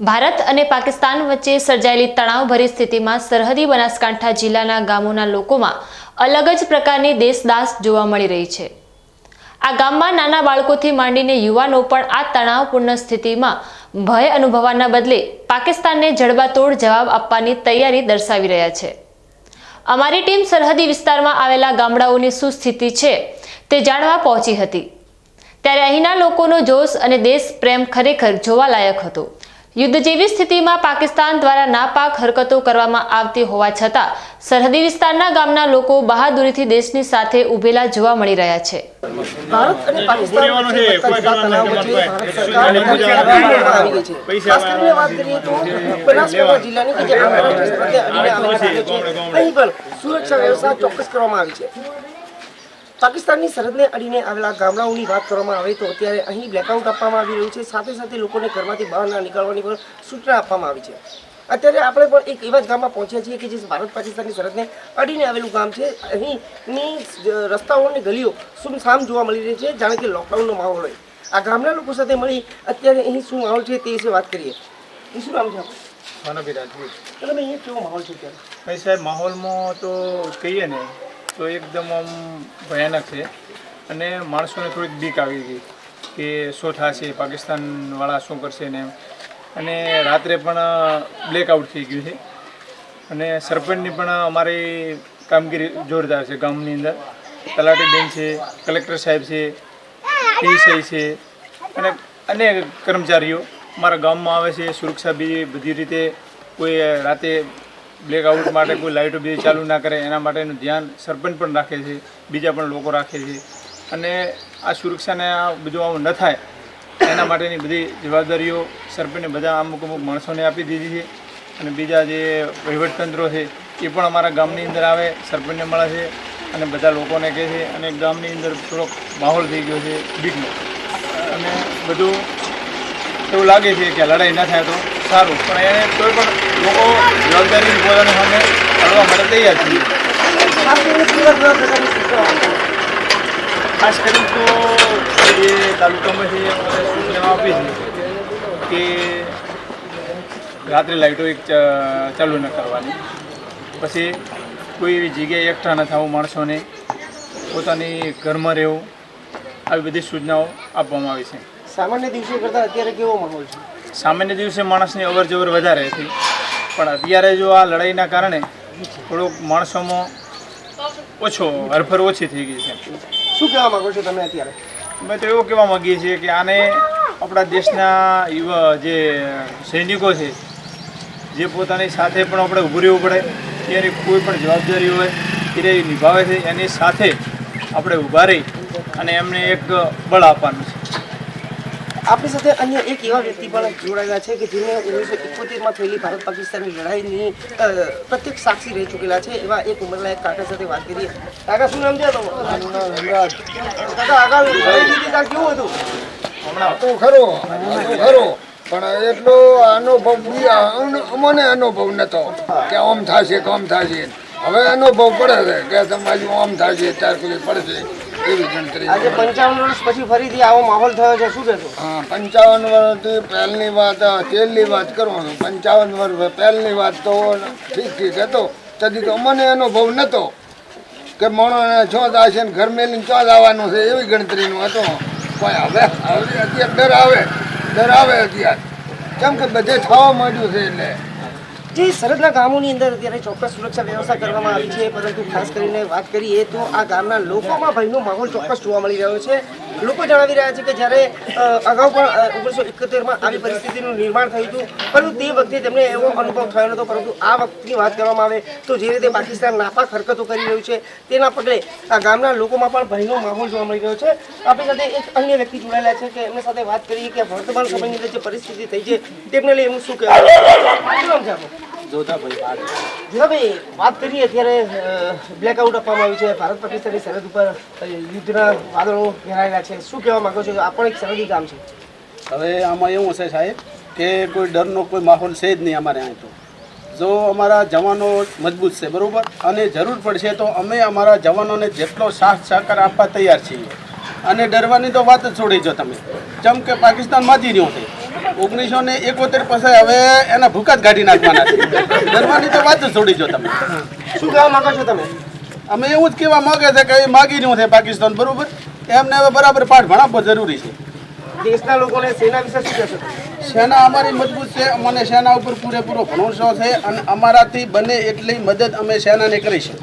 ભારત અને પાકિસ્તાન વચ્ચે સર્જાયેલી તણાવભરી સ્થિતિમાં સરહદી બનાસકાંઠા જિલ્લાના ગામોના લોકોમાં અલગ જ પ્રકારની દેશદાસ જોવા મળી રહી છે. આ ગામમાં નાના બાળકોથી માંડીને યુવાનો પણ આ તણાવપૂર્ણ સ્થિતિમાં ભય અનુભવવાના બદલે પાકિસ્તાનને જડબાતોડ જવાબ આપવાની તૈયારી દર્શાવી રહ્યા છે. અમારી ટીમ સરહદી વિસ્તારમાં આવેલા ગામડાઓની શું સ્થિતિ છે તે જાણવા પહોંચી હતી. ત્યારે અહીંના લોકોનો જોશ અને દેશ પ્રેમ ખરેખર જોવાલાયક હતો. યુદ્ધ જેવી સ્થિતિમાં પાકિસ્તાન દ્વારા નાપાક હરકતો કરવામાં આવતી હોવા છતાં સરહદી વિસ્તારના ગામના લોકો બહાદુરીથી દેશની સાથે ઉભેલા જોવા મળી રહ્યા છે. ભારત અને પાકિસ્તાન સુરક્ષા વ્યવસ્થા ચોક્કસ કરવામાં આવી છે. પાકિસ્તાનની સરહદને અડીને આવેલા ગામડાઓની વાત કરવામાં આવે તો અત્યારે અહીં બ્લેકઆઉટ આપવામાં આવી રહ્યું છે. સાથે સાથે લોકોને ઘરમાંથી બહાર ના નીકળવાની પણ સૂચના આપવામાં આવી છે. અત્યારે આપણે પણ એક એવા જ ગામમાં પહોંચ્યા છીએ કે જે ભારત પાકિસ્તાનની સરહદને અડીને આવેલું ગામ છે. અહીંની રસ્તાઓની રસ્તાઓ અને ગલીઓ સુમસામ જોવા મળી રહી છે જાણે કે લોકડાઉનનો માહોલ હોય. આ ગામના લોકો સાથે મળી અત્યારે અહીં શું માહોલ છે તે વિશે વાત કરીએ. શું નામ છે? માનવી રાજપૂત તમે અહીંયા કેવો માહોલ છે અત્યારે? ભાઈ સાહેબ માહોલમાં તો કહીએ ને તો એકદમ આમ ભયાનક છે. અને માણસોને થોડીક બીક આવી ગઈ કે શું થશે, પાકિસ્તાનવાળા શું કરશે ને અને રાત્રે પણ બ્લેકઆઉટ થઈ ગયું છે. અને સરપંચની પણ અમારી કામગીરી જોરદાર છે ગામની અંદર. તલાટીબેન છે, કલેક્ટર સાહેબ છે પીએસઆઈ છે, અને અનેક કર્મચારીઓ મારા ગામમાં આવે છે. સુરક્ષા બી બધી રીતે કોઈ રાતે બ્લેકઆઉટ માટે કોઈ લાઇટો બી ચાલુ ના કરે, એના માટેનું ધ્યાન સરપંચ પણ રાખે છે, બીજા પણ લોકો રાખે છે. અને આ સુરક્ષાને આ બધું આવું ન થાય, એના માટેની બધી જવાબદારીઓ સરપંચને બધા અમુક અમુક માણસોને આપી દીધી છે. અને બીજા જે વહીવટતંત્રો છે, એ પણ અમારા ગામની અંદર આવે, સરપંચને મળે છે અને બધા લોકોને કહે છે. અને ગામની અંદર થોડોક માહોલ થઈ ગયો છે, બીકનો. અને બધું એવું લાગે છે કે લડાઈ ના થાય તો સારું, પણ એને કોઈ પણ લોકો જવાબદારી પોતાની સામે કરવા માટે તૈયાર છીએ. ખાસ કરીને તો જે તાલુકામાં છે એ મને સૂચના આપી છે કે રાત્રે લાઇટો એક ચાલુ ન કરવાની. પછી કોઈ એવી જગ્યાએ એકઠા ન થવું માણસોને પોતાની ઘરમાં રહેવું આવી બધી સૂચનાઓ આપવામાં આવી છે. સામાન્ય દિવસે કરતાં અત્યારે કેવો માહોલ છે? સામાન્ય દિવસે માણસની અવર જવર વધારે હતી પણ અત્યારે જો આ લડાઈના કારણે થોડોક માણસોમાં ઓછો હરફર ઓછી થઈ ગઈ છે. શું કહેવા માગો છો તમે અત્યારે? અમે તો એવું કહેવા માગીએ છીએ કે આને આપણા દેશના યુવા જે સૈનિકો છે જે પોતાની સાથે પણ આપણે ઊભું રહેવું પડે એની કોઈ પણ જવાબદારી હોય એ નિભાવે છે એની સાથે આપણે ઊભા રહી અને એમને એક બળ આપવાનું છે. આપણી સાથે અન્ય એક એવા વ્યક્તિ પણ જોડાયેલા છે કે જેને ઓગણીસો એકોતેરમાં થયેલી ભારત પાકિસ્તાનની લડાઈની પ્રત્યક્ષ સાક્ષી રહી ચૂકેલા છે. એવા એક ઉંમરલાયક કાકા સાથે વાત કરીએ. કાકા શું નામ છે કાકા આગળ કેવું હતું? તો ખરો ખરો. પણ એટલો અનુભવ અમને અનુભવ નતો કે આમ થશે કે આમ થશે. હવે અનુભવ પડે છે કે તમારી આમ થશે ત્યાર સુધી પડશે. એવી ગણતરી આજે પંચાવન વર્ષ પછી ફરીથી આવો માહોલ થયો છે. શું કહેશો? હા પંચાવન વર્ષથી પહેલની વાત તેલની વાત કરવાનું. પંચાવન વર્ષ પહેલની વાત તો ઠીક ઠીક હતો તદી તો અમને અનુભવ નતો કે માણસને છો આવશે ને ઘર મેલીને ચો આવવાનું છે એવી ગણતરીનું હતો. પણ હવે હવે અત્યારે ડર આવે. ડર આવે અત્યારે. કેમ કે બધે થવા માંડ્યું છે એટલે. જે સરહદના ગામોની અંદર અત્યારે ચોક્કસ સુરક્ષા વ્યવસ્થા કરવામાં આવી છે, પરંતુ ખાસ કરીને વાત કરીએ તો આ ગામના લોકોમાં ભયનો માહોલ ચોક્કસ જોવા મળી રહ્યો છે. લોકો જણાવી રહ્યા છે કે જ્યારે અગાઉ પણ ઓગણીસો એકોતેરમાં આવી પરિસ્થિતિનું નિર્માણ થયું હતું, પરંતુ તે વખતે તેમને એવો અનુભવ થયો નહોતો, પરંતુ આ વખતની વાત કરવામાં આવે તો જે રીતે પાકિસ્તાન નાપાક હરકતો કરી રહ્યું છે, તેના પગલે આ ગામના લોકોમાં પણ ભયનો માહોલ જોવા મળી રહ્યો છે. આપણી સાથે એક અન્ય વ્યક્તિ જોડાયેલા છે કે એમની સાથે વાત કરીએ કે વર્તમાન સમયની અંદર જે પરિસ્થિતિ થઈ છે, તેમને લઈ એમનું શું કહેવાનું શું ભાઈ વાત? જીવાભાઈ વાત કરીએ અત્યારે બ્લેકઆઉટ આપવામાં આવ્યું છે. ભારત પાકિસ્તાનની સરહદ ઉપર યુદ્ધના વાદળો ઘેરાયેલા છે. શું કહેવા માંગો છો? આ પણ એક સરહદી કામ છે. હવે આમાં એવું હશે સાહેબ કે કોઈ ડરનો કોઈ માહોલ છે જ નહીં અમારે અહીં તો. જો અમારા જવાનો મજબૂત છે બરાબર? અને જરૂર પડશે તો અમે અમારા જવાનોને જેટલો સાથ સહકાર આપવા તૈયાર છીએ. અને ડરવાની તો વાત જ છોડી જો તમે. જેમ કે પાકિસ્તાન માજી રહ્યો છે. ઓગણીસો ને એકોતેર પછી હવે એના ભૂકા જ કાઢી નાખવાના છે. ડરવાની તો વાત જ છોડી જો તમે. શું કહેવા માંગો છો તમે? અમે એવું જ કહેવા માંગે છે કે એ માગી રહ્યું છે પાકિસ્તાન બરોબર? એમને હવે બરાબર પાઠ ભણાવવો જરૂરી છે. દેશના લોકોને સેના વિશે શું કહેશો? સેના અમારી મજબૂત છે. અમને સેના ઉપર પૂરેપૂરો ભરોસો છે અને અમારાથી બને એટલી મદદ અમે સેનાને કરીશું.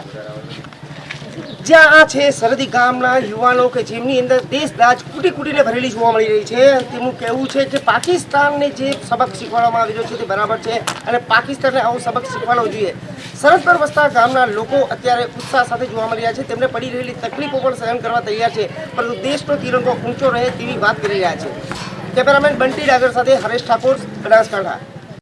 જ્યાં આ છે સરહદી ગામના યુવાનો કે જેમની અંદર દેશ દાજ કુટી કૂટીને ભરેલી જોવા મળી રહી છે. તેમનું કહેવું છે કે પાકિસ્તાનને જે સબક શીખવાડવામાં આવી રહ્યો છે તે બરાબર છે અને પાકિસ્તાનને આવો સબક શીખવાડવો જોઈએ. સરહદ પર વસતા ગામના લોકો અત્યારે ઉત્સાહ સાથે જોવા મળી રહ્યા છે. તેમને પડી રહેલી તકલીફો પણ સહન કરવા તૈયાર છે, પરંતુ દેશનો તિરંગો ઊંચો રહે તેવી વાત કરી રહ્યા છે. કેમેરામેન બંટી ડાગર સાથે હરેશ ઠાકોર, બનાસકાંઠા.